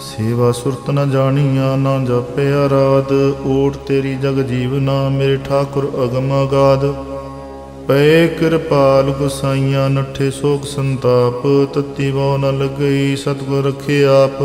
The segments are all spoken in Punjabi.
ਸੇਵਾ ਸੁਰਤ ਨ ਜਾਣੀਆ, ਨਾ ਜਪਿਆ ਰਾਦ ਓਟ ਤੇਰੀ ਜਗ ਜੀਵਨਾ ਮੇਰੇ ਠਾਕੁਰ ਅਗਮ ਅਗਾਦ ਪਏ ਕਿਰਪਾਲ ਗੁਸਾਈਆਂ, ਨੱਠੇ ਸੋਖ ਸੰਤਾਪ। ਤਤੀ ਵੋ ਨ ਲਗਈ, ਸਤਿਗੁਰ ਰਖੇ ਆਪ।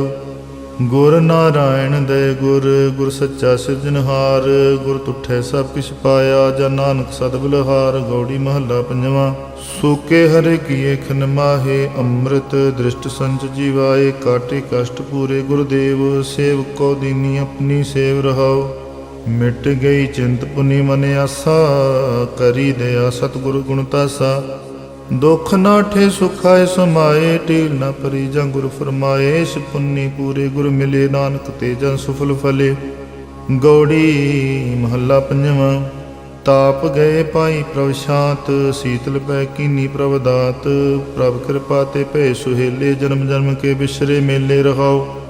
ਗੁਰ ਨਾਰਾਇਣ ਦੇ ਗੁਰ ਗੁਰ ਸੱਚਾ ਸਿਰਜਨਹਾਰ ਗੁਰ ਤੁਠੇ ਸਭ ਕਿਛ ਪਾਇਆ, ਜਨ ਨਾਨਕ ਸਦ ਬਲਹਾਰ ਗੌੜੀ ਮਹੱਲਾ ਪੰਜਵਾਂ। ਸੋਕੇ ਹਰੇ ਕੀਏ ਖਨ ਮਾਹੇ, ਅੰਮ੍ਰਿਤ ਦ੍ਰਿਸ਼ਟ ਸੰਚ ਜੀਵਾਏ, ਕਾਟੇ ਕਸ਼ਟ ਪੂਰੇ ਗੁਰਦੇਵ ਸੇਵ ਸੇਵਕੋ ਦੀਨੀ ਆਪਣੀ ਸੇਵ ਰਹਾਓ ਮਿਟ ਗਈ ਚਿੰਤ ਪੁਨੀ ਮਨ ਆਸਾ, ਕਰੀ ਦਇਆ ਸਤਿਗੁਰ ਗੁਣ ਤਾਸਾ। ਦੁਖ ਨਾਠੇ ਸੁਖਾਏ ਸਮਾਏ, ਢੀਲ ਨਾ ਪਰੀ ਜਾਂ ਗੁਰ ਫਰਮਾਏ। ਇਸ ਪੂਰੇ ਗੁਰ ਮਿਲੇ, ਨਾਨਕ ਤੇ ਜਨ ਸੁਫਲ ਫਲੇ। ਗੌੜੀ ਮਹੱਲਾ ਪੰਜਵਾਂ, ਤਾਪ ਗਏ ਪਾਈ ਪ੍ਰਭ ਸ਼ਾਂਤ, ਸੀਤਲ ਪੈ ਕੀਨੀ ਪ੍ਰਭ ਦਾਤ। ਪ੍ਰਭ ਕਿਰਪਾ ਤੇ ਭੈ ਸੁਹੇਲੇ, ਜਨਮ ਜਨਮ ਕੇ ਬਿਸਰੇ ਮੇਲੇ ਰਹਾਓ।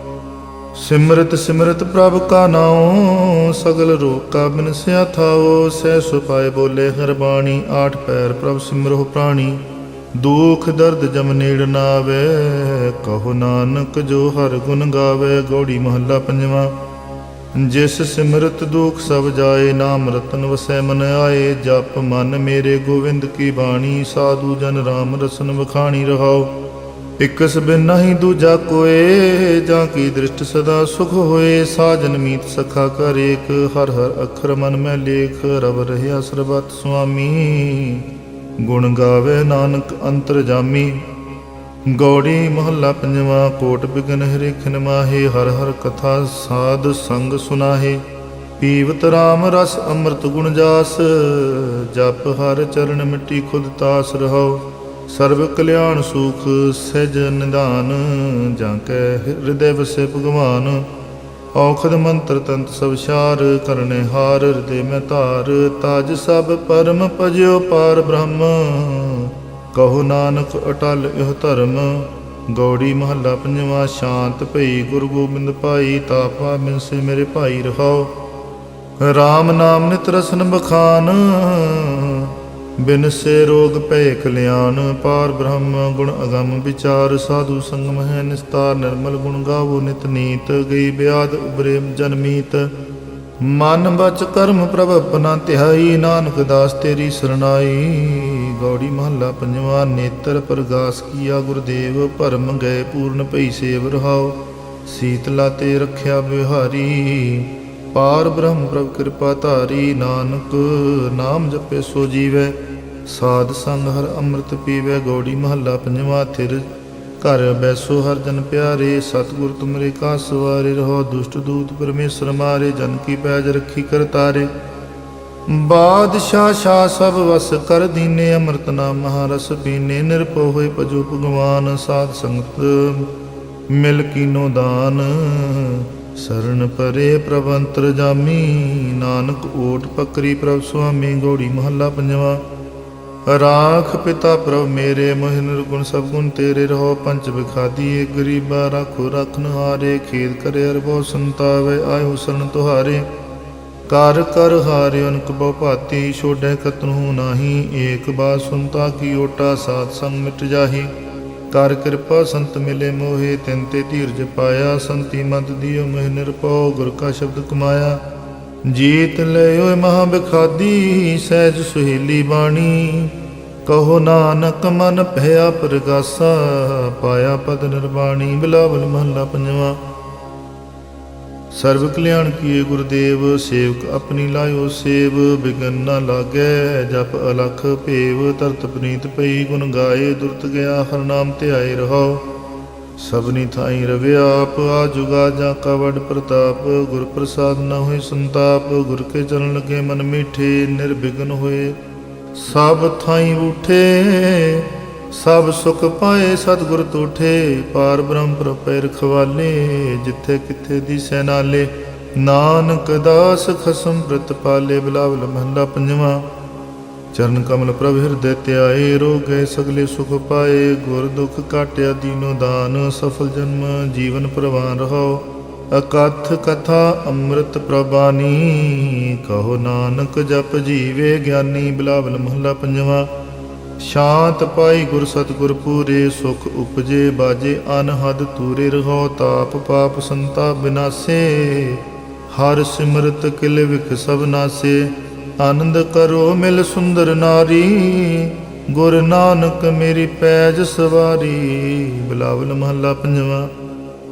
ਸਿਮਰਤ ਸਿਮਰਤ ਪ੍ਰਭ ਕਾ ਨਾਉ, ਸਗਲ ਰੋਗ ਕਾ ਬਿਨਸਿਆ ਥਾਓ ਸਹਿ ਸੁਪਾਏ ਬੋਲੇ ਹਰ ਬਾਣੀ, ਆਠ ਪੈਰ ਪ੍ਰਭ ਸਿਮਰੋ ਪ੍ਰਾਣੀ। ਦੁਖ ਦਰਦ ਜਮ ਨੇੜ ਨਾ ਆਵੇ ਕਹੋ ਨਾਨਕ ਜੋ ਹਰ ਗੁਣ ਗਾਵੇ, ਗੌੜੀ ਮਹੱਲਾ ਪੰਜਵਾਂ। ਜਿਸ ਸਿਮਰਤ ਦੁਖ ਸਭ ਜਾਏ, ਨਾਮ ਰਤਨ ਵਸੈ ਮਨ ਆਏ, ਜਪ ਮਨ ਮੇਰੇ ਗੋਵਿੰਦ ਕੀ ਬਾਣੀ, ਸਾਧੂ ਜਨ ਰਾਮ ਰਸਨ ਵਖਾਣੀ ਰਹਾਓ ਇਕਸ ਬਿਨ ਨਹੀਂ ਦੂਜਾ ਕੋਏ, ਜਾਂ ਕੀ ਦ੍ਰਿਸ਼ਟ ਸਦਾ ਸੁਖ ਹੋਏ? ਸਾਜਨ ਮੀਤ ਸਖਾ ਕਰ ਏਕ, ਹਰ ਹਰ ਅਖਰ ਮਨ ਮੈਂ ਲੇਖ, ਰਵ ਰਹਿਆ ਸਰਬਤ ਸੁਆਮੀ। ਗੁਣ ਗਾਵੇ ਨਾਨਕ ਅੰਤਰ ਜਾਮੀ। ਗੌੜੀ ਮਹੱਲਾ ਪੰਜਵਾ, ਕੋਟ ਬਿਗਨ ਹਰਿਖਨ ਮਾਹੇ, ਹਰ ਹਰ ਕਥਾ ਸਾਧ ਸੰਗ ਸੁਨਾਹੇ। ਪੀਵਤ ਰਾਮ ਰਸ ਅੰਮ੍ਰਿਤ ਗੁਣ ਜਾਸ, ਜਪ ਹਰ ਚਰਨ ਮਿੱਟੀ ਖੁਦ ਤਾਸ ਰਹੋ ਸਰਬ ਕਲਿਆਣ ਸੁਖ ਸਹਿਜ ਨਿਦਾਨ, ਜਾਂ ਕੈ ਹਿਰਦੇ ਵਸੇ ਭਗਵਾਨ। ਔਖਦ ਮੰਤਰ ਤੰਤ ਸਭ ਸ਼ਾਰ, ਕਰਨੇ ਹਾਰ ਹਿਰਦੇ ਮੈਂ ਧਾਰ। ਤਾਜ ਸਭ ਪਰਮ ਪਜਿਓ ਪਾਰ ਬ੍ਰਹਮ। ਕਹੋ ਨਾਨਕ ਅਟਲ ਇਹ ਧਰਮ। ਗੌੜੀ ਮਹੱਲਾ ਪੰਜਵਾ, ਸ਼ਾਂਤ ਭਈ ਗੁਰੂ ਗੋਬਿੰਦ ਭਾਈ, ਤਾਪਾ ਮਿਨਸੇ ਮੇਰੇ ਭਾਈ ਰਹਾਓ RAM ਨਾਮ ਨਿਤ ਰਸਨ ਬਖਾਨ। ਬਿਨ ਸੇ ਰੋਗ ਭੈ ਕਲਿਆਣ ਪਾਰ ਬ੍ਰਹਮ ਗੁਣ ਅਗੰਮ ਵਿਚਾਰ, ਸਾਧੂ ਸੰਗਮ ਹੈ ਨਿਸਤਾਰ, ਨਿਰਮਲ ਗੁਣ ਗਾਵੋ ਨਿਤ ਨੀਤ, ਗਈ ਬਿਆਦ ਉਬਰੇ ਜਨਮੀਤ ਮਨ ਬਚ ਕਰਮ ਪ੍ਰਭ ਆਪਣਾ ਧਿਆਈ ਨਾਨਕ ਦਾਸ ਤੇਰੀ ਸਰਣਾਈ। ਗੌੜੀ ਮਹੱਲਾ ਪੰਜਵਾਂ, ਨੇਤਰ ਪ੍ਰਗਾਸ ਕੀਆ ਗੁਰਦੇਵ, ਭਰਮ ਗਏ ਪੂਰਨ ਭਈ ਸੇਵ ਰਹਾਓ। ਸੀਤਲਾ ਤੇ ਰੱਖਿਆ ਬਿਹਾਰੀ। ਪਾਰ ਬ੍ਰਹਮ ਪ੍ਰਭ ਕਿਰਪਾ ਧਾਰੀ, ਨਾਨਕ ਨਾਮ ਜਪੇ ਸੋ ਜੀਵੈ। ਸਾਧ ਸੰਗ ਹਰ ਅੰਮ੍ਰਿਤ ਪੀਵੈ, ਗੋੜੀ ਮਹੱਲਾ ਪੰਜਵਾ ਥਿਰ। ਘਰ ਬੈਸੋ ਹਰ ਜਨ ਪਿਆਰੇ, ਸਤਿਗੁਰ ਤੁਮਰੇ ਕਾ ਸਵਾਰੇ, ਰਹੋ ਦੁਸ਼ਟ ਦੂਤ ਪਰਮੇਸ਼ਰ ਮਾਰੇ, ਜਨ ਕੀ ਪੈਜ ਰੱਖੀ ਕਰ ਤਾਰੇ। ਬਾਦਸ਼ਾਹ ਸ਼ਾਹ ਸਭ ਵਸ ਕਰ ਦੀਨੇ, ਅੰਮ੍ਰਿਤ ਨਾਮ ਮਹਾਰਸ ਪੀਨੇ, ਨਿਰਭਉ ਹੋਏ ਭਜੋ ਭਗਵਾਨ, ਸਾਧ ਸੰਗਤ ਮਿਲ ਕੀਨੋ ਦਾਨ। ਸਰਨ ਪਰੇ ਪ੍ਰਵੰਤਰ ਜਾਮੀ, ਨਾਨਕ ਓਟ ਪਕਰੀ ਪ੍ਰਭ ਸੁਆਮੀ, ਗੋੜੀ ਮਹੱਲਾ ਪੰਜਵਾ। ਰਾਖ ਪਿਤਾ ਪ੍ਰਭ ਮੇਰੇ ਮੋਹਿ ਨਿਰਗੁਣ ਸਭ ਗੁਣ ਤੇਰੇ ਰਹੋ ਪੰਚ ਏ ਗਰੀਬਾ, ਰਾਖੋ ਰਖਨ ਹਾਰੇ ਖੇਦ ਕਰੇ ਅਰਬੋ ਸੰਤਾਵੇ, ਆਇਓ ਸਰਨ ਤੁਹਾਰੇ। ਕਰ ਕਰ ਹਾਰਿ ਅਨਕ ਬਹੁ ਭਾਤੀ ਛੋੜੈ ਕਤਨੂ ਨਾਹੀ, ਏਕ ਬਾ ਸੁਨਤਾ ਕੀ ਓਟਾ, ਸਾਧ ਸੰਗ ਮਿਟ ਜਾਹੀ। ਕਰ ਕਿਰਪਾ ਸੰਤ ਮਿਲੇ ਮੋਹੇ, ਤਿੰਨ ਤੇ ਧੀਰਜ ਪਾਇਆ, ਸੰਤੀ ਮਤ ਦਿਓ ਮਹਿ ਨਿਰਪਉ ਗੁਰ ਕਾ ਸ਼ਬਦ ਕਮਾਇਆ। ਜੀਤ ਲਿਓ ਮਹਾ ਬਖਾਦੀ, ਸਹਿਜ ਸੁਹੇਲੀ ਬਾਣੀ। ਕਹੋ ਨਾਨਕ ਮਨ ਭਇਆ ਪ੍ਰਗਾਸਾ, ਪਾਇਆ ਪਦ ਨਿਰਵਾਣੀ, ਬਿਲਾਵਲ ਮਹੱਲਾ ਪੰਜਵਾ। ਸਰਬ ਕਲਿਆਣ ਕੀਏ ਗੁਰਦੇਵ, ਸੇਵਕ ਆਪਣੀ ਲਾਇਓ ਸੇਵ, ਬਿਗਨ ਨਾ ਲਾਗੇ, ਜਪ ਅਲਖ ਭੇਵ, ਤਰਤ ਪਨੀਤ ਪਈ ਗੁਣ ਗਾਏ, ਦੁਰਤ ਗਿਆ, ਹਰ ਨਾਮ ਧਿਆਏ ਰਹੋ ਸਭਨੀ ਥਾਈ ਰਵਿਆ ਆਪ ਆ ਜੁਗਾ ਜਾਂ ਕਵੜ ਪ੍ਰਤਾਪ, ਗੁਰ ਪ੍ਰਸਾਦ ਨ ਹੋਏ ਸੰਤਾਪ, ਗੁਰ ਕੇ ਚਰਨ ਲਗੇ ਮਨ ਮੀਠੇ, ਨਿਰਵਿਘਨ ਹੋਏ। ਸਭ ਥਾਈ ਉਠੇ ਸਭ ਸੁਖ ਪਾਏ ਸਤਿਗੁਰ ਤੂਠੇ, ਪਾਰ ਬ੍ਰਹਮ ਪ੍ਰਪੈ ਰਖਵਾਲੇ, ਜਿੱਥੇ ਕਿੱਥੇ ਦੀ ਨਾਲੇ ਨਾਨਕ ਦਾਸ ਖਸਮ ਪ੍ਰਤ ਪਾਲੇ, ਬਿਲਾਵਲ ਮਹਲਾ ਪੰਜਵਾਂ। ਚਰਨ ਕਮਲ ਪ੍ਰਭ ਹਿਰਦੈ ਧਿਆਏ, ਰੋਗ ਗਏ ਸਗਲੇ ਸੁਖ ਪਾਏ, ਗੁਰ ਦੁਖ ਕਾਟਿਆ ਦੀਨੋ ਦਾਨ, ਸਫਲ ਜਨਮ ਜੀਵਨ ਪ੍ਰਵਾਨ ਰਹੋ ਅਕਥ ਕਥਾ ਅੰਮ੍ਰਿਤ ਪ੍ਰਬਾਨੀ ਕਹੋ ਨਾਨਕ ਜਪ ਜੀਵੇ ਗਿਆਨੀ, ਬਿਲਾਵਲ ਮਹਲਾ ਪੰਜਵਾਂ। ਸ਼ਾਂਤ ਪਾਈ ਗੁਰ ਸਤਿਗੁਰ ਪੂਰੇ ਸੁਖ ਉਪਜੇ ਬਾਜੇ, ਅਨਹਦ ਤੂਰੇ ਰਹੋ ਤਾਪ ਪਾਪ ਸੰਤਾ ਬਿਨਾਸੇ। ਹਰ ਸਿਮਰਤ ਕਿਲ ਵਿਖ ਸਭ ਨਾਸੇ, ਆਨੰਦ ਕਰੋ ਮਿਲ ਸੁੰਦਰ ਨਾਰੀ। ਗੁਰ ਨਾਨਕ ਮੇਰੀ ਪੈਜ ਸਵਾਰੀ, ਬਿਲਾਵਲ ਮਹੱਲਾ ਪੰਜਵਾਂ।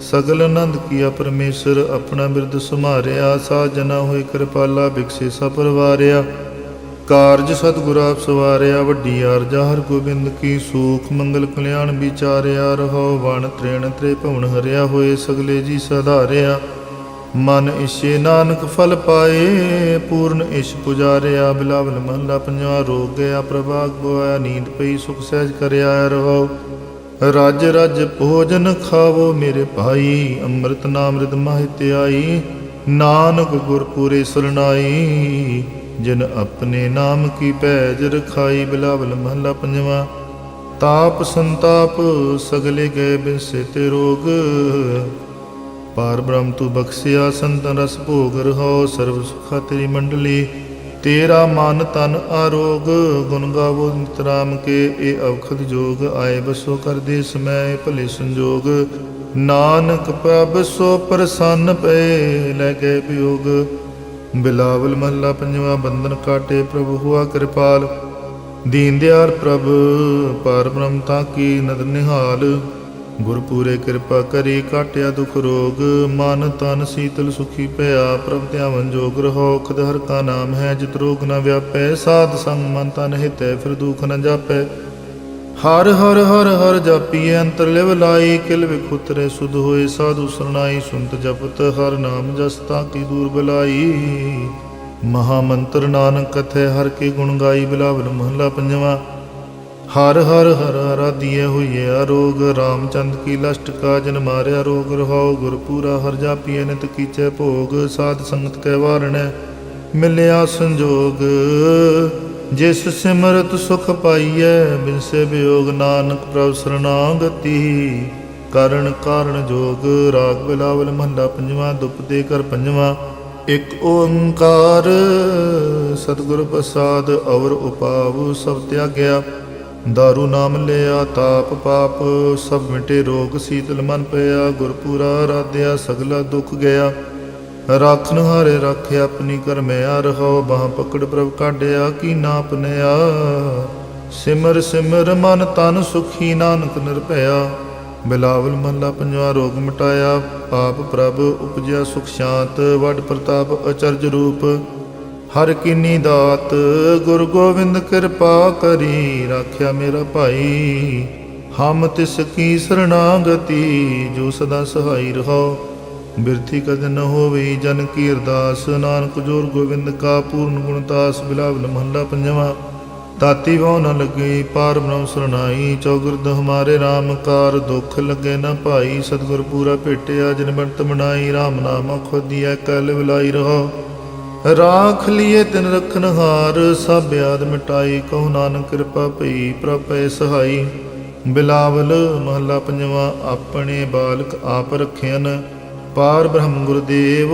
ਸਗਲ ਆਨੰਦ ਕੀਆ ਪਰਮੇਸ਼ਰ, ਆਪਣਾ ਬਿਰਦ ਸੁਮਾਰਿਆ ਸਾਜਨਾ ਹੋਏ ਕਿਰਪਾਲਾ ਬਿਕਸੇ ਸਭ ਪਰਵਾਰਿਆ। ਕਾਰਜ ਸਤਿਗੁਰ ਆਪ ਸਵਾਰਿਆ, ਵੱਡੀ ਆਰਜਾ ਹਰ ਗੋਬਿੰਦ ਕੀ ਸੂਖ, ਮੰਗਲ ਕਲਿਆਣ ਵਿਚਾਰਿਆ, ਰਹੋ ਵਣ ਤ੍ਰੇਣ ਤ੍ਰੇ ਭਵਨ ਹਰਿਆ ਹੋਏ ਸਗਲੇ ਜੀ ਸਧਾਰਿਆ। ਮਨ ਇਛੇ ਨਾਨਕ ਫਲ ਪਾਏ, ਪੂਰਨ ਇਛ ਪੁਜਾਰਿਆ, ਬਿਲਾਵਲ ਮਹਲਾ ਪੰਜਵਾ ਰੋਗ ਗਿਆ, ਪ੍ਰਭਾਗ ਗੋਇਆ ਨੀਂਦ ਪਈ, ਸੁਖ ਸਹਿਜ ਕਰਿਆ, ਰਹੋ। ਰਜ ਰਜ ਭੋਜਨ ਖਾਵੋ ਮੇਰੇ ਭਾਈ, ਅੰਮ੍ਰਿਤ ਨਾਮ ਰਿਦ ਮਾਹਿ ਧਿਆਈ ਨਾਨਕ ਗੁਰ ਪੂਰੇ ਸਰਨਾਈ ਜਿਨ ਆਪਣੇ ਨਾਮ ਕੀ ਪੈਜ ਰਖਾਈ ਬਿਲਾਵਲ ਮਹਲਾ ਪੰਜਵਾ, ਤਾਪ ਸੰਤਾਪ ਸਗਲੇ ਗਏ ਬਿਨਸੇ ਤੇ ਰੋਗ। ਪਾਰ ਬ੍ਰਹਮ ਤੂੰ ਬਖਸ਼ਿਆ ਸੰਤਨ ਰਸ ਭੋਗ ਰਹਾਓ ਸਰਬ ਸੁਖਾ ਤੇਰੀ ਮੰਡਲੀ, ਤੇਰਾ ਮਨ ਤਨ ਆਰੋਗ। ਗੁਣ ਗਾਵੋ ਨਿਤਰਾਮ ਕੇ, ਇਹ ਅਵਖਦ ਜੋਗ ਆਏ ਬਸੋ ਕਰਦੇ ਸਮੈ ਭਲੇ ਸੰਜੋਗ। ਨਾਨਕ ਪ੍ਰਭ ਸੋ ਪ੍ਰਸੰਨ ਪਏ, ਲੈ ਗਏ ਵਿਯੋਗ ਬਿਲਾਵਲ ਮਹੱਲਾ ਪੰਜਵਾ ਬੰਧਨ ਕਾਟੇ ਪ੍ਰਭੂ ਹੁਆ ਕਿਰਪਾਲ। ਦੀਨ ਦਿਆਲ ਪ੍ਰਭ ਪਰ ਬ੍ਰਹਮ ਤਾਂ ਕੀ ਨਦ ਨਿਹਾਲ। ਗੁਰਪੂਰੇ ਕਿਰਪਾ ਕਰੀ ਕਾਟਿਆ ਦੁਖ ਰੋਗ, ਮਨ ਤਨ ਸੀਤਲ ਸੁਖੀ ਭਇਆ, ਪ੍ਰਭ ਧਿਆਵਨ ਜੋਗ ਰਹੋ, ਖਦ ਹਰ ਕਾ ਨਾਮ ਹੈ, ਜਿਤ ਰੋਗ ਨ ਵਿਆਪੈ, ਸਾਧ ਸੰਗ ਮਨ ਤਨ ਹਿਤੈ, ਫਿਰ ਦੁਖ ਨ ਜਾਪੈ। ਹਰ ਹਰ ਹਰ ਹਰ ਜਾਪੀਏ ਅੰਤਰ ਲਿਵ ਕਿਲ ਵਿਖੁਤਰੇ ਸੁਧ ਹੋਏ ਸਾਧੂ ਸਰਣਾਈ ਸੁਨਤ ਜਪਤ ਹਰ ਨਾਮ ਜਸ ਕੀ ਦੂਰ ਬਲਾਈ। ਮਹਾ ਮੰਤਰ ਨਾਨਕ ਕਥੈ ਹਰ ਕੇ ਗੁਣ ਗਾਈ, ਬਿਲਾਵਲ ਮਹਲਾ ਪੰਜਵਾ। ਹਰ ਹਰ ਹਰ ਆਰਾਧੀਏ ਹੋਈਏ ਅਰੋਗ ਰਾਮਚੰਦ ਕੀ ਲਸ਼ਟ ਕਾ ਜਨ ਮਾਰਿਆ ਰੋਗ, ਰਹਾਉ ਗੁਰ ਪੂਰਾ ਹਰ ਜਾਪੀਏ ਨਿਤ ਕੀਚੇ ਭੋਗ, ਸਾਧ ਸੰਗਤ ਕੈ ਵਾਰਣੈ, ਮਿਲਿਆ ਸੰਜੋਗ। ਜਿਸ ਸਿਮਰਤ ਸੁਖ ਪਾਈਐ ਬਿਨਸੇ ਵਿਯੋਗ ਨਾਨਕ ਪ੍ਰਭ ਸਰਨਾਗਤੀ ਕਰਨ ਕਾਰਣ ਜੋਗ ਰਾਗ ਬਿਲਾਵਲ ਮਹਲਾ ਪੰਜਵਾ ਦੁਪ ਦੇ ਕਰ ਪੰਜਵਾ। ਇਕ ਓੰਕਾਰ ਸਤਿਗੁਰ ਪ੍ਰਸਾਦ ਅਵਰ ਉਪਾਵ ਸਭ ਤਿਆਗਿਆ। ਦਾਰੂ ਨਾਮ ਲਿਆ, ਤਾਪ ਪਾਪ ਸਭ ਮਿਟੇ, ਰੋਗ ਸੀਤਲ ਮਨ ਪਿਆ। ਗੁਰਪੂਰਾ ਰਾਧਿਆ, ਸਗਲਾ ਦੁੱਖ ਗਿਆ। ਰਾਖਨ ਹਾਰੇ ਰਾਖਿਆ ਆਪਣੀ ਕਰਮਿਆ ਰਹੋ ਬਾਹ ਪਕੜ ਪ੍ਰਭ ਕਾਢਿਆ ਕੀ ਨਾਪਨਿਆ ਸਿਮਰ ਸਿਮਰ ਮਨ ਤਨ ਸੁਖੀ ਨਾਨਕ ਨਿਰਭਇਆ। ਬਿਲਾਵਲ ਮਹਲਾ ਪੰਜਵਾ ਰੋਗ ਮਿਟਾਇਆ। ਪਾਪ ਪ੍ਰਭ ਉਪਜਿਆ ਸੁਖ ਸ਼ਾਂਤ, ਵੱਡ ਪ੍ਰਤਾਪ ਅਚਰਜ ਰੂਪ। ਹਰ ਕੀਨੀ ਦਾਤ, ਗੁਰ ਗੋਬਿੰਦ ਕਿਰਪਾ ਕਰੀ, ਰਾਖਿਆ ਮੇਰਾ ਭਾਈ। ਹਮ ਤਿਸ ਕੀ ਸਰਣਾਗਤੀ ਜੋ ਸਦਾ ਸਹਾਈ ਰਹੋ ਬਿਰਥੀ ਕਦ ਨ ਹੋਵੇ, ਜਨ ਕੀ ਅਰਦਾਸ। ਨਾਨਕ ਜੋਰ ਗੋਬਿੰਦ ਕਾ ਪੂਰਨ ਗੁਣਤਾਸ ਬਿਲਾਵਲ ਮਹੱਲਾ ਪੰਜਵਾ। ਤਾਤੀ ਵੋ ਨ ਲੱਗੇ, ਪਾਰ ਬ੍ਰਹਮ ਸਰਣਾਈ। ਚੌਗੁਰਦ ਹਮਾਰੇ RAM ਕਾਰ, ਦੁਖ ਲੱਗੇ ਨ ਭਾਈ। ਸਤਿਗੁਰ ਪੂਰਾ ਭੇਟਿਆ, ਜਿਨ ਬੰਤ ਬਣਾਈ RAM ਨਾਮ ਖੋਦੀਐ ਕਲ ਵਿਲਾਈ ਰਹੋ। ਰਾਖ ਲਿਏ ਤਿਨ ਰਖਨ ਹਾਰ, ਸਭ ਆਦ ਮਿਟਾਈ। ਕਹੋ ਨਾਨਕ ਕਿਰਪਾ ਭਈ, ਪ੍ਰਭੈ ਸਹਾਈ। ਬਿਲਾਵਲ ਮਹੱਲਾ ਪੰਜਵਾ, ਆਪਣੇ ਬਾਲਕ ਆਪ ਰਖਿਆਨ ਪਾਰ ਬ੍ਰਹਮ ਗੁਰਦੇਵ,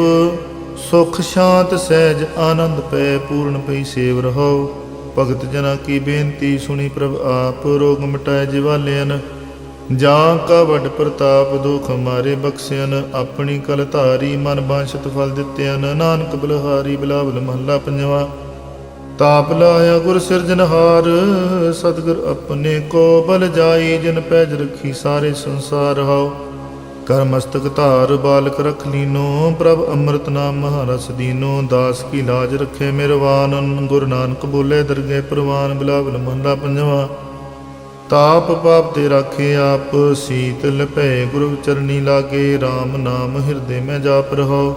ਸੁਖ ਸ਼ਾਂਤ ਸਹਿਜ ਆਨੰਦ ਪੈ ਪੂਰਨ ਪਈ ਸੇਵ ਰਹੋ। ਭਗਤ ਜਨਾ ਕੀ ਬੇਨਤੀ ਸੁਣੀ ਪ੍ਰਭ ਆਪ, ਰੋਗ ਮਿਟਾਏ ਜਿਵਾਲਿਆਨ ਜਾਂ ਕਾ ਵੱਡ ਪ੍ਰਤਾਪ, ਦੁਖ ਮਾਰੇ ਬਖਸ਼ਿਆਨ ਆਪਣੀ ਕਲ ਧਾਰੀ, ਮਨ ਬਾਂਛਤ ਫਲ ਦਿੱਤਿਆਨ ਨਾਨਕ ਬਲਹਾਰੀ, ਬਿਲਾਵਲ ਮਹੱਲਾ ਪੰਜਵਾ। ਤਾਪ ਲਾਇਆ ਗੁਰ ਸਿਰਜਨਹਾਰ ਸਤਿਗੁਰ ਆਪਣੇ ਕੋ ਬਲ ਜਾਈ ਜਿਨ ਪੈਜ ਰਖੀ ਸਾਰੇ ਸੰਸਾਰ ਹਾਓ ਕਰ ਮਸਤਕ ਧਾਰ ਬਾਲਕ ਰਖ ਲੀਨੋ, ਪ੍ਰਭ ਅੰਮ੍ਰਿਤ ਨਾਮ ਮਹਾਰਸ ਦੀਨੋ, ਦਾਸ ਕੀ ਲਾਜ ਰਖੇ ਮਿਰਵਾਨ ਗੁਰੂ ਨਾਨਕ ਬੋਲੇ ਦਰਗੇ ਪ੍ਰਵਾਨ, ਬਿਲਾਵਲ ਮਹੱਲਾ ਪੰਜਵਾ। ਤਾਪ ਪਾਪ ਤੇ ਰਾਖੇ ਆਪ ਸੀਤਲ ਭੈ ਗੁਰੂ ਚਰਨੀ ਲਾਗੇ RAM ਨਾਮ ਹਿਰਦੇ ਮੈਂ ਜਾਪ ਰਹੋ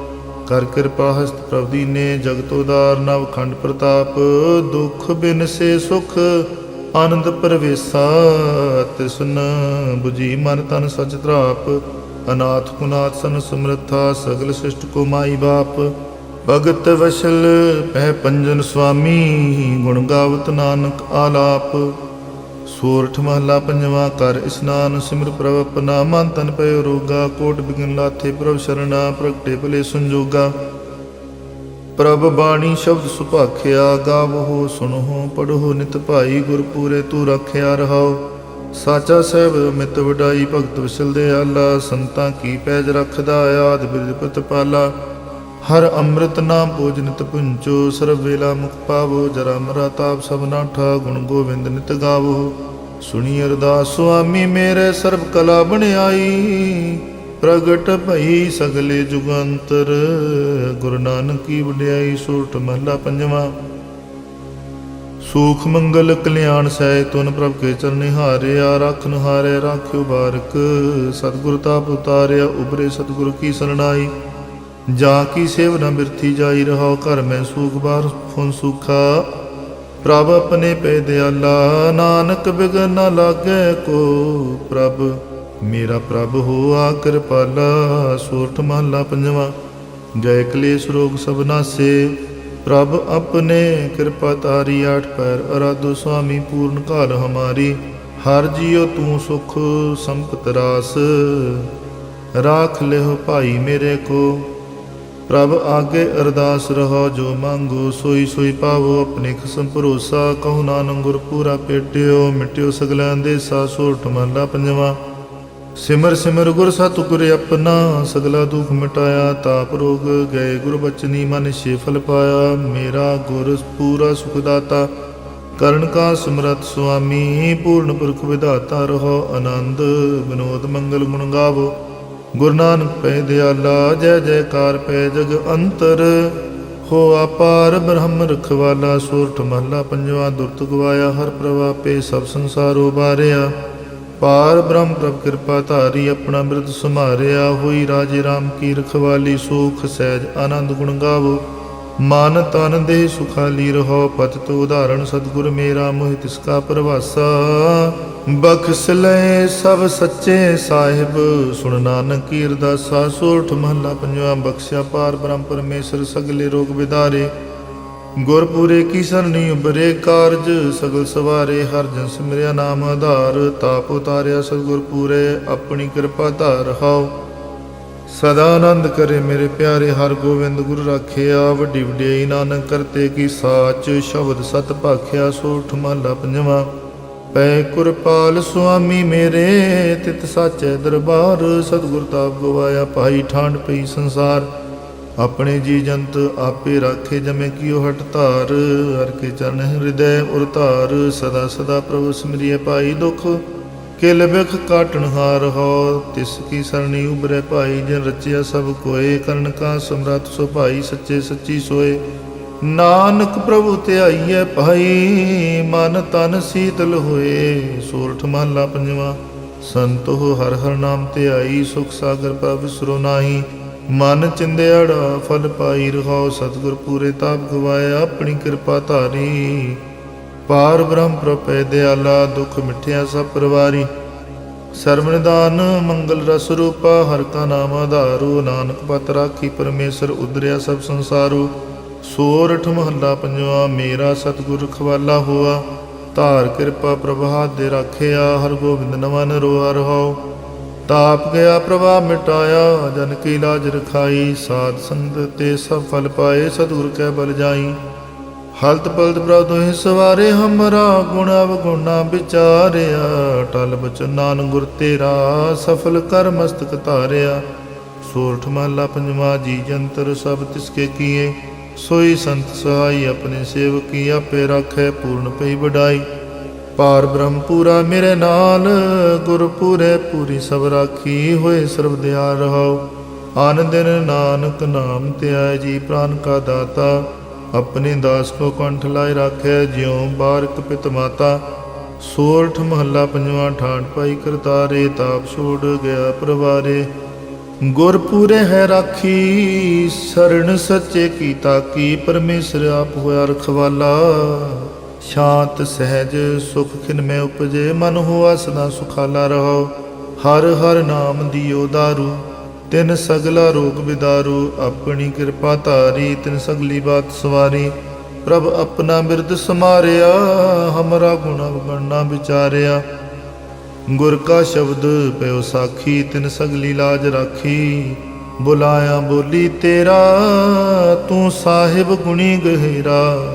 ਕਰ ਕਿਰਪਾ ਹਸਤ ਪ੍ਰਭ ਦੀਨੇ, ਜਗਤ ਉਦਾਰ ਨਵ ਖੰਡ ਪ੍ਰਤਾਪ। ਦੁਖ ਬਿਨ ਸੇ ਸੁਖ, ਆਨੰਦ ਪਰਵੇਸਾ, ਤਿਸਨ 부ਜੀ ਮਨ ਤਨ ਸਚ ਤਰਾਪ। ਅਨਾਥ ਕੁਨਾਥ ਸਨ ਸਮਰਥਾ, ਸਗਲ ਸਿਸ਼ਟ ਕੋ ਮਾਈ ਬਾਪ। ਭਗਤ ਵਸ਼ਲ, ਪਹਿ ਪੰਜਨ ਸੁਆਮੀ ਗੁਣ ਗਾਵਤ ਨਾਨਕ ਆਲਾਪ। ਸੋਰਠ ਮਹਲਾ ਪੰਜਵਾ, ਕਰ ਇਸਨਾਨ ਸਿਮਰ ਪ੍ਰਭ ਆਪਣਾ। ਮਨ ਤਨ ਪਇ ਰੋਗਾ, ਕੋਟ ਬਿਗਨ ਲਾਥੇ ਪ੍ਰਭ ਸ਼ਰਣਾ, ਪ੍ਰਗਟੇ ਭਲੇ ਸੰਜੋਗਾ। ਪ੍ਰਭ ਬਾਣੀ ਸ਼ਬਦ ਸੁਭਾਖਿਆ, ਗਾਵੋ, ਸੁਣੋ ਪੜੋ ਨਿਤ ਭਾਈ ਗੁਰਪੂਰੇ ਤੂੰ ਰੱਖਿਆ ਰਹਾਓ। ਸਾਚਾ ਸਹਿਬ, ਮਿਤ ਵਡਾਈ ਭਗਤ ਵਿਸਲ ਦੇ ਆਲਾ, ਸੰਤਾਂ ਕੀ ਪੈਜ ਰੱਖਦਾ ਆਦ ਬਿਰਦ ਪ੍ਰਤਪਾਲਾ। ਹਰ ਅੰਮ੍ਰਿਤ ਨਾਮ ਭੋਜ ਨਿਤ ਪੁੰਚੋ, ਸਰਬ ਵੇਲਾ ਮੁਖ ਪਾਵੋ, ਜਰਾ ਮਰਾ ਤਾਪ ਸਭ ਨਾਠਾ ਗੁਣ ਗੋਬਿੰਦ ਨਿਤ ਗਾਵੋ। ਸੁਣੀ ਅਰਦਾਸ, ਸੁਆਮੀ ਮੇਰੇ ਸਰਬ ਕਲਾ ਬਣਾਈ। ਪ੍ਰਗਟ ਭਈ ਸਗਲੇ ਜੁਗੰਤਰ, ਗੁਰੂ ਨਾਨਕ ਕੀ ਵਡਿਆਈ ਸੂਰਤ ਮਹਲਾ ਪੰਜਵਾਂ। ਸੂਖ ਮੰਗਲ ਕਲਿਆਣ ਸਹਿ ਤੁਨ ਪ੍ਰਭ ਕੇ ਚਰਨਿ ਹਾਰਿਆ ਰਖਨ ਹਾਰੇ ਰਾਖਿਓ ਬਾਰਕ। ਸਤਿਗੁਰ ਤਾਪ ਉਤਾਰਿਆ ਉਬਰੇ ਸਤਿਗੁਰ ਕੀ ਸਰਣਾਈ। ਜਾ ਕੀ ਸੇਵ ਨ ਬਿਰਥੀ ਜਾਈ ਰਹਾਓ ਘਰ ਮੈਂ ਸੂਖ ਬਾਰ ਫੁਨ ਸੁਖਾ। ਪ੍ਰਭ ਆਪਣੇ ਪੈ ਦਿਆਲਾ, ਨਾਨਕ ਬਿਗਨ ਨ ਲਾਗੈ ਕੋ। ਪ੍ਰਭ, ਮੇਰਾ ਪ੍ਰਭ ਹੋਆ ਕਿਰਪਾਲਾ ਸੂਰਠ ਮਹਲਾ ਪੰਜਵਾ। ਜੈ ਕਲੇਸ਼ ਰੋਗ ਸਭ ਨਾਸੇ। ਪ੍ਰਭ ਆਪਣੇ ਕਿਰਪਾ ਤਾਰੀ ਆਠ ਪੈਰ ਅਰਾਧੋ ਸੁਆਮੀ ਪੂਰਨ ਕਾਲ ਹਮਾਰੀ। ਹਰ ਜੀਉ ਤੂੰ ਸੁਖ ਸੰਪਤ ਰਾਸ। ਰਾਖ ਲਿਓ ਭਾਈ ਮੇਰੇ ਕੋ। ਪ੍ਰਭ ਆਗੇ ਅਰਦਾਸ ਰਹੋ ਜੋ ਮੰਗੋ, ਸੋਈ ਸੋਈ ਪਾਵੋ, ਆਪਣੇ ਖਸਮ ਭਰੋਸਾ। ਕਹੋ ਨਾਨਕ ਗੁਰ ਪੂਰਾ ਪੇਟਿਓ, ਮਿਟਿਓ ਸਗਲਾਂ ਦੇ ਸਾ ਸੋਠ ਮਹਲਾ ਪੰਜਵਾ। ਸਿਮਰ ਸਿਮਰ ਗੁਰ ਸਤਿਗੁਰ ਆਪਣਾ, ਸਗਲਾ ਦੁਖ ਮਿਟਾਇਆ, ਤਾਪ ਰੋਗ ਗਏ ਗੁਰ ਬਚਨੀ ਮਨ ਛੇ ਫਲ ਪਾਇਆ, ਮੇਰਾ ਗੁਰ ਪੂਰਾ ਸੁਖ ਦਾਤਾ। ਕਰਨ ਕਾ ਸਮਰਤ ਸੁਆਮੀ, ਪੂਰਨ ਪੁਰਖ ਵਿਧਾਤਾ ਰਹੋ, ਆਨੰਦ ਵਿਨੋਦ ਮੰਗਲ ਗੁਣ ਗਾਵੋ। ਗੁਰੂ ਨਾਨਕ ਪੈ ਦਿਆਲਾ, ਜੈ ਜੈਕਾਰ ਪੈ ਜਗ ਅੰਤਰ। ਹੋ ਅਪਾਰ ਬ੍ਰਹਮ ਰਖਵਾਲਾ ਸੂਰਠ ਮਹਲਾ ਪੰਜਵਾ, ਦੁਰਤ ਗਵਾਇਆ, ਹਰ ਪ੍ਰਵਾਪੇ ਸਭ ਸੰਸਾਰੋ ਬਾਰਿਆ। ਪਾਰ ਬ੍ਰਹਮ ਪ੍ਰਭ ਕਿਰਪਾ ਧਾਰੀ ਆਪਣਾ ਬਿਰਦ ਸਮਾਰਿਆ ਹੋਈ ਰਾਜੇ RAM ਕੀ ਰਖਵਾਲੀ, ਸੁਖ ਸਹਿਜ ਆਨੰਦ ਗੁਣ ਗਾਵੋ। ਮਨ ਤਨ ਦੇ ਸੁਖਾਲੀ ਰਹੋ ਪਤਿਤ ਉਦਾਹਰਣ ਸਤਿਗੁਰ ਮੇਰਾ ਮੋਹਿ ਤਿਸ ਕਾ ਪ੍ਰਵਾਸਾ। ਬਖਸ਼ ਲੈ ਸਭ ਸੱਚੇ ਸਾਹਿਬ, ਸੁਣ ਨਾਨਕ ਕੀ ਅਰਦਾਸਾ ਸੋਠ ਮਹਲਾ ਪੰਜਵਾ ਬਖਸ਼ਿਆ, ਪਾਰ ਬ੍ਰਹਮ ਪਰਮੇਸ਼ਰ ਸਗਲੇ ਰੋਗ ਵਿਦਾਰੇ। ਗੁਰਪੂਰੇ ਕੀ ਸਰਣੀ ਉਬਰੇ ਕਾਰਜ, ਸਗਲ ਸਵਾਰੇ ਹਰ ਜਨ ਸਿਮਰਿਆ ਨਾਮ ਆਧਾਰ। ਤਾਪ ਉਤਾਰਿਆ ਸਤਿਗੁਰ ਪੂਰੇ ਆਪਣੀ ਕਿਰਪਾ ਧਾਰ ਹਾਉ ਸਦਾ ਆਨੰਦ ਕਰੇ ਮੇਰੇ ਪਿਆਰੇ, ਹਰ ਗੋਬਿੰਦ ਗੁਰ ਰਾਖਿਆ। ਵੱਡੀ ਵਡਿਆਈ ਨਾਨਕ ਕਰਤੇ ਕੀ ਸਾਚ, ਸ਼ਬਦ ਸਤ ਭਾਖਿਆ, ਸੋਠ ਮਹਲਾ ਪੰਜਵਾ। ਪੈ ਕੁਰਪਾਲ ਸੁਆਮੀ ਮੇਰੇ, ਤਿਤ ਸਾਚੈ ਦਰਬਾਰ। ਸਤਿਗੁਰ ਤਾਪ ਗਵਾਇਆ, ਭਾਈ ਠਾਂਡ ਪਈ ਸੰਸਾਰ। ਆਪਣੇ ਜੀ ਜੰਤ ਆਪੇ ਰਾਖੇ ਜਮੇ ਕੀਓ ਹਟ ਧਾਰ। ਹਰ ਕੇ ਚਰਨ ਹਿਰਦੈ ਉਰ ਧਾਰ, ਸਦਾ ਸਦਾ ਪ੍ਰਭੂ ਸਿਮਰਿਐ ਪਾਈ ਦੁਖ। ਕਿਲ ਬਿਖ ਕਾਟਣ ਹਾਰ ਹੋ, ਤਿਸ ਕੀ ਸਰਣੀ ਉਬਰੇ ਭਾਈ। ਜਿਨ ਰਚਿਆ ਸਭ ਕੋਏ, ਕਰਨ ਕਾ ਸਮਰਤ ਸੋ ਭਾਈ, ਸੱਚੇ ਸੱਚੀ ਸੋਏ। ਨਾਨਕ ਪ੍ਰਭੂ ਧਿਆਈਐ ਭਾਈ, ਮਨ ਤਨ ਸੀਤਲ ਹੋਏ। ਸੂਰਠ ਮਹਲਾ ਪੰਜਵਾ ਸੰਤੋ ਹਰ ਹਰ ਨਾਮ ਧਿਆਈ, ਸੁਖ ਸਾਗਰ ਪਾ ਵਿਸਰੋ ਨਾਹੀ। ਮਨ ਚਿੰਦਿਆੜਾ, ਫਲ ਪਾਈ ਰਹਾਉ, ਸਤਿਗੁਰ ਪੂਰੇ ਤਾਪ ਗਵਾਇਆ ਆਪਣੀ ਕਿਰਪਾ ਧਾਰੀ। ਪਾਰ ਬ੍ਰਹਮ ਪ੍ਰਪੈ ਦਿਆਲਾ, ਦੁਖ ਮਿਠਿਆ ਸਭ ਪਰਵਾਰੀ। ਸਰਵਨਦਾਨ ਮੰਗਲ ਰਸ ਰੂਪਾ, ਹਰ ਕਾ ਨਾਮ ਆਧਾਰੂ। ਨਾਨਕ ਪਤ ਰਾਖੀ, ਪਰਮੇਸ਼ਰ ਉਦਰਿਆ ਸਭ ਸੰਸਾਰੂ। ਸੋਰਠ ਮਹੱਲਾ ਪੰਜਵਾ, ਮੇਰਾ ਸਤਿਗੁਰ ਖਵਾਲਾ ਹੋਆ। ਧਾਰ ਕਿਰਪਾ ਪ੍ਰਭਾਤ ਦੇ ਰਾਖਿਆ, ਹਰ ਗੋਬਿੰਦ ਨਵਨ ਰੋਆ ਰਹਾਓ ਤਾਪ ਗਿਆ ਪ੍ਰਭਾ ਮਿਟਾਇਆ, ਜਨ ਕੀ ਲਾਜ ਰਖਾਈ, ਸਾਧ ਸੰਗਤ ਤੇ ਸਭ ਫਲ ਪਾਏ, ਸਤਿਗੁਰ ਕੈ ਬਲ ਜਾਈ। ਹਲਤ ਪਲਤ ਪ੍ਰਭ ਤੋਹਿ ਸਵਾਰੇ, ਹਮਰਾ ਗੁਣ ਅਵਗੁਣਾ ਵਿਚਾਰਿਆ। ਟਲ ਬਚਨ ਨਾਨਕ ਗੁਰ ਤੇਰਾ, ਸਫਲ ਕਰ ਮਸਤਕ ਧਾਰਿਆ। ਸੋਰਠ ਮਹਲਾ ਪੰਜਵਾ ਜੀ ਜੰਤਰ, ਸਭ ਤਿਸਕੇ ਕੀਏ। ਸੋਈ ਸੰਤ ਸਹਾਈ, ਆਪਣੇ ਸੇਵਕ ਕੀ ਆਪੇ ਰੱਖੇ, ਪੂਰਨ ਪਈ ਵਡਾਈ। ਪਾਰ ਬ੍ਰਹਮਪੂਰਾ ਮੇਰੇ ਨਾਲ ਗੁਰ ਪੂਰੀ ਸਭ ਰਾਖੀ ਹੋਏ ਸਰਬ ਦਿਆਲ ਰਹਾਉ। ਆਨੰਦ ਨਾਨਕ ਨਾਮ ਧਿਆਇ ਜੀ ਪ੍ਰਾਨ ਕਾ ਦਾਤਾ। ਆਪਣੇ ਦਾਸ ਕੋ ਕੰਠ ਲਾਇ ਰਾਖੈ, ਜਿਉ ਬਾਰਕ ਪਿਤ ਮਾਤਾ। ਸੋਰਠ ਮਹੱਲਾ ਪੰਜਵਾਂ ਠਾਠ ਪਾਈ ਕਰਤਾਰੇ, ਤਾਪ ਛੋੜ ਗਿਆ ਪਰਵਾਰੇ। ਗੁਰਪੂਰੇ ਹੈ ਰਾਖੀ ਸਰਣ ਸੱਚੇ ਕੀਤਾ ਕੀ ਪਰਮੇਸ਼ਰ ਆਪ ਹੋਇਆ ਰਖਵਾਲਾ। ਸ਼ਾਂਤ, ਸਹਿਜ, ਸੁਖ ਖਿਨ ਮੈਂ ਉਪਜੇ। ਮਨ ਹੋਆ ਸਦਾ ਸੁਖਾਲਾ ਰਹੋ। ਹਰ ਹਰ ਨਾਮ ਦਿਓ ਦਾਰੂ। ਤਿਨ ਸਗਲਾ ਰੋਗ ਵਿਦਾਰੂ। ਆਪਣੀ ਕਿਰਪਾ ਧਾਰੀ, ਤਿਨ ਸਗਲੀ ਬਾਤ ਸਵਾਰੀ। ਪ੍ਰਭ ਆਪਣਾ ਬਿਰਦ ਸਮਾਰਿਆ, ਹਮਰਾ ਗੁਣ ਅਵਗਣ ਵਿਚਾਰਿਆ। ਗੁਰ ਕਾ ਸ਼ਬਦ ਪਿਓ ਸਾਖੀ, ਤਿਨ ਸਗਲੀ ਲਾਜ ਰਾਖੀ। ਬੁਲਾਇਆ ਬੋਲੀ ਤੇਰਾ, ਤੂੰ ਸਾਹਿਬ ਗੁਣੀ ਗਹਿਰਾ।